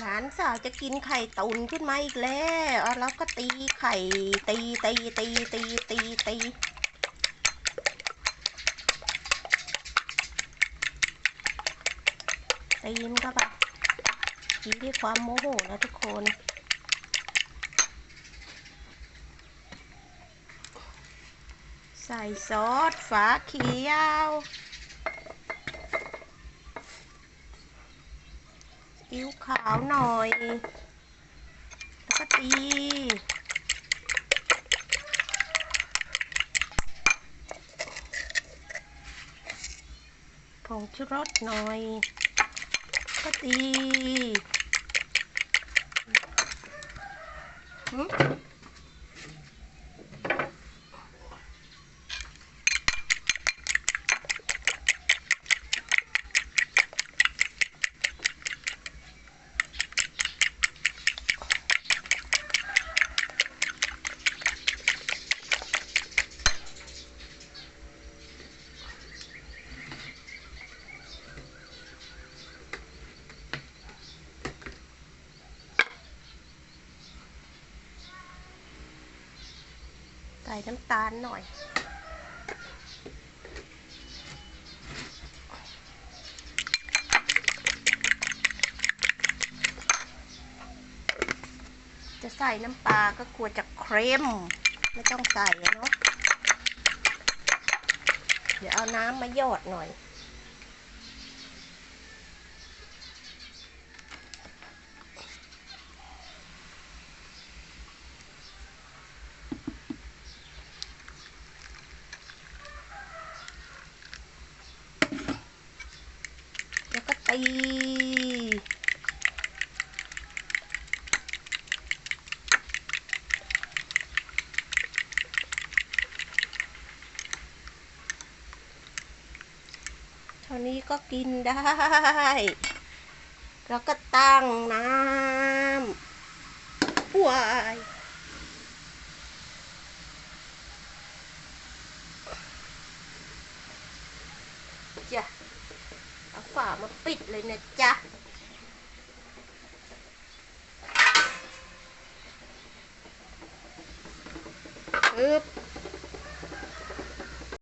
หลานสาวจะกินไข่ตุนขึ้นมาอีกแล้วเอาแล้วก็ตีไข่ตีตีตีตีตีตีตีมันก็แบบตีด้วยความโมโหนะทุกคนใส่ซอสฝาเขียว กิ้วขาวหน่อย แล้วก็ตี ผงชูรสหน่อย ก็ตี อืม ส่น้ำตาลหน่อย จะใส่น้ำปลาก็ควรจะเค็มไม่ต้องใส่เนาะเดี๋ยวเอาน้ำมาหยอดหน่อย ตีเท่านี้ก็กินได้ แล้วก็ตั้งน้ำว้ายจ้ะเอา ฝามาปิดเลยนะจ๊ะปึ๊บ